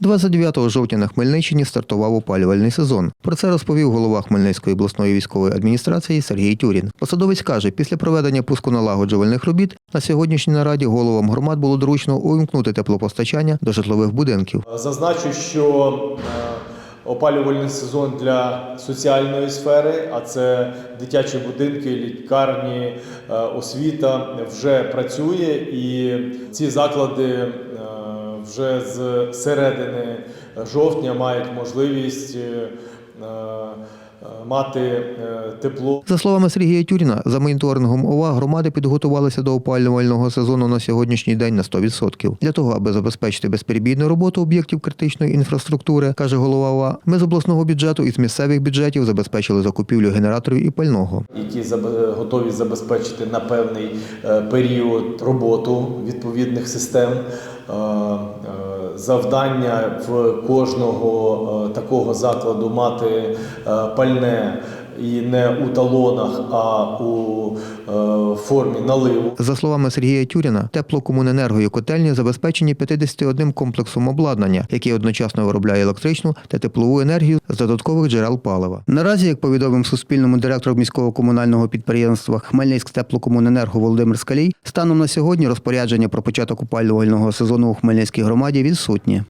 29 жовтня на Хмельниччині стартував опалювальний сезон. Про це розповів голова Хмельницької обласної військової адміністрації Сергій Тюрін. Посадовець каже, після проведення пусконалагоджувальних робіт на сьогоднішній нараді головам громад було доручно увімкнути теплопостачання до житлових будинків. Зазначу, що е, опалювальний сезон для соціальної сфери, а це дитячі будинки, лікарні, е, освіта, вже працює, і ці заклади вже з середини жовтня мають можливість е, мати е, тепло. За словами Сергія Тюріна, за моніторингом ОВА громади підготувалися до опалювального сезону на сьогоднішній день на 100%. Для того, аби забезпечити безперебійну роботу об'єктів критичної інфраструктури, каже голова ОВА, ми з обласного бюджету і з місцевих бюджетів забезпечили закупівлю генераторів і пального. які забе- готові забезпечити на певний е, період роботу відповідних систем. Завдання в кожного е, такого закладу мати е, пальне і не у талонах, а у е, формі наливу. За словами Сергія Тюріна, теплокомуненерго і котельні забезпечені 51 комплексом обладнання, який одночасно виробляє електричну та теплову енергію з додаткових джерел палива. Наразі, як повідомив Суспільному директор міського комунального підприємства Хмельницьк теплокомуненерго Володимир Скалій, станом на сьогодні розпорядження про початок опалювального сезону у Хмельницькій громаді відсутні.